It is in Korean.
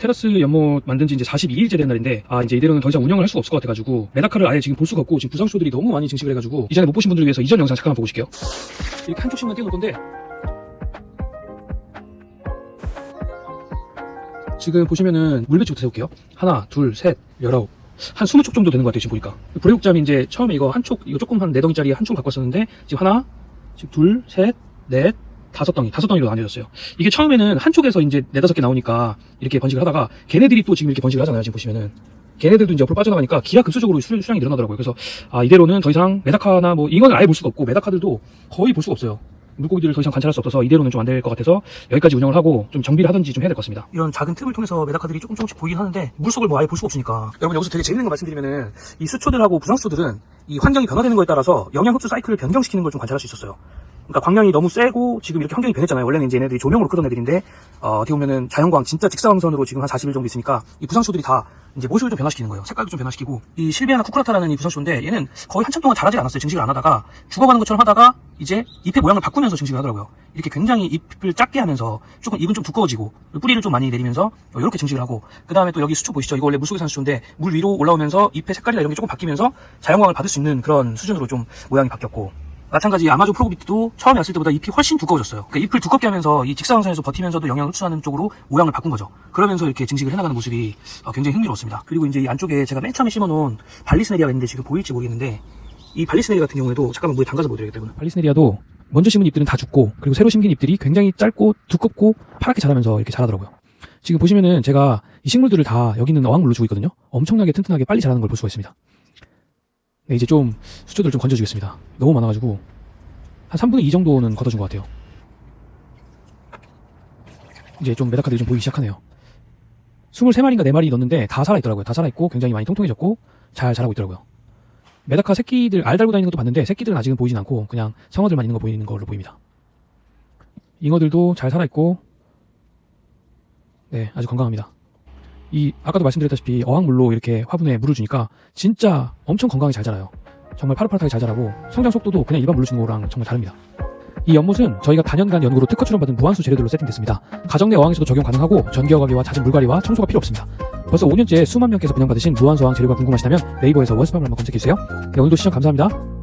테라스 연못 만든 지 이제 42일째 된 날인데 아 이제 이대로는 더 이상 운영을 할 수가 없을 것 같아가지고 메다카를 아예 지금 볼 수가 없고 지금 부상 쇼들이 너무 많이 증식을 해가지고 이전에 못 보신 분들을 위해서 이전 영상 잠깐만 보고 오실게요. 이렇게 한 쪽씩만 띄워놓을 건데. 지금 보시면은 물배치부터 세울게요. 하나 둘셋 열아홉. 한 20촉 정도 되는 것 같아요 지금 보니까. 브레이크잠이 이제 처음에 이거 한촉 이거 조금 한 4덩이짜리 한촉 바꿨었는데 지금 하나 지금 둘셋넷 다섯 덩이 다섯 덩이로 나뉘어졌어요. 이게 처음에는 한쪽에서 이제 네다섯 개 나오니까 이렇게 번식을 하다가 걔네들이 또 지금 이렇게 번식을 하잖아요 지금 보시면은. 걔네들도 이제 옆으로 빠져나가니까 기하급수적으로 수, 수량이 늘어나더라고요. 그래서 아 이대로는 더 이상 메다카나 뭐 잉어는 아예 볼 수가 없고 메다카들도 거의 볼 수가 없어요. 물고기들을 더 이상 관찰할 수 없어서 이대로는 좀 안 될 것 같아서 여기까지 운영을 하고 좀 정비를 하든지 좀 해야 될 것 같습니다. 이런 작은 틈을 통해서 메다카들이 조금 조금씩 보이긴 하는데 물속을 뭐 아예 볼 수가 없으니까. 여러분 여기서 되게 재밌는 거 말씀드리면은 이 수초들하고 부상수초들은 이 환경이 변화되는 거에 따라서 영양 흡수 사이클을 변경시키는 걸 좀 관찰할 수 있었어요 그러니까 광량이 너무 세고 지금 이렇게 환경이 변했잖아요. 원래는 이제 얘네들이 조명으로 크던 애들인데 어, 어떻게 보면은 자연광 진짜 직사광선으로 지금 한 40일 정도 있으니까 이 부상쇼들이 다 이제 모습을 좀 변화시키는 거예요. 색깔도 좀 변화시키고 이 실베아나 쿠쿠라타라는 이 부상쇼인데 얘는 거의 한참 동안 자라지 않았어요. 증식을 안 하다가 죽어가는 것처럼 하다가 이제 잎의 모양을 바꾸면서 증식을 하더라고요. 이렇게 굉장히 잎을 작게 하면서 조금 잎은 좀 두꺼워지고 뿌리를 좀 많이 내리면서 이렇게 증식을 하고 그 다음에 또 여기 수초 보이시죠? 이거 원래 물속에 사는 수초인데 물 위로 올라오면서 잎의 색깔이나 이런 게 조금 바뀌면서 자연광을 받을 수 있는 그런 수준으로 좀 모양이 바뀌었고 마찬가지 아마존 프로그비트도 처음에 왔을 때보다 잎이 훨씬 두꺼워졌어요. 그러니까 잎을 두껍게 하면서 이 직사광선에서 버티면서도 영양을 흡수하는 쪽으로 모양을 바꾼 거죠. 그러면서 이렇게 증식을 해나가는 모습이 어, 굉장히 흥미로웠습니다. 그리고 이제 이 안쪽에 제가 맨 처음에 심어놓은 발리스네리아가 있는데 지금 보일지 모르겠는데 이 발리스네리아 같은 경우에도 잠깐만 물에 담가서 보여드리겠다 이거는. 발리스네리아도 먼저 심은 잎들은 다 죽고 그리고 새로 심긴 잎들이 굉장히 짧고 두껍고 파랗게 자라면서 이렇게 자라더라고요. 지금 보시면은 제가 이 식물들을 다 여기 있는 어항물로 주고 있거든요. 엄청나게 튼튼하게 빨리 자라는 걸 볼 수가 있습니다. 네, 이제 좀 수초들 좀 건져주겠습니다. 너무 많아가지고 한 3분의 2 정도는 걷어준 것 같아요. 이제 좀 메다카들이 좀 보이기 시작하네요. 23마리인가 4마리 넣었는데 다 살아있더라고요. 다 살아있고 굉장히 많이 통통해졌고 잘 자라고 있더라고요. 메다카 새끼들 알 달고 다니는 것도 봤는데 새끼들은 아직은 보이진 않고 그냥 성어들만 있는 거 보이는 걸로 보입니다. 잉어들도 잘 살아있고 네 아주 건강합니다. 이 아까도 말씀드렸다시피 어항물로 이렇게 화분에 물을 주니까 진짜 엄청 건강하게 잘 자라요. 정말 파릇파릇하게 잘 자라고 성장 속도도 그냥 일반 물로 주는 거랑 정말 다릅니다. 이 연못은 저희가 단연간 연구로 특허 출원받은 무한수 재료들로 세팅됐습니다. 가정 내 어항에서도 적용 가능하고 전기어가기와 잦은 물갈이와 청소가 필요 없습니다. 벌써 5년째 수만 명께서 분양받으신 무한수 어항 재료가 궁금하시다면 네이버에서 원스팜을 한번 검색해주세요. 네, 오늘도 시청 감사합니다.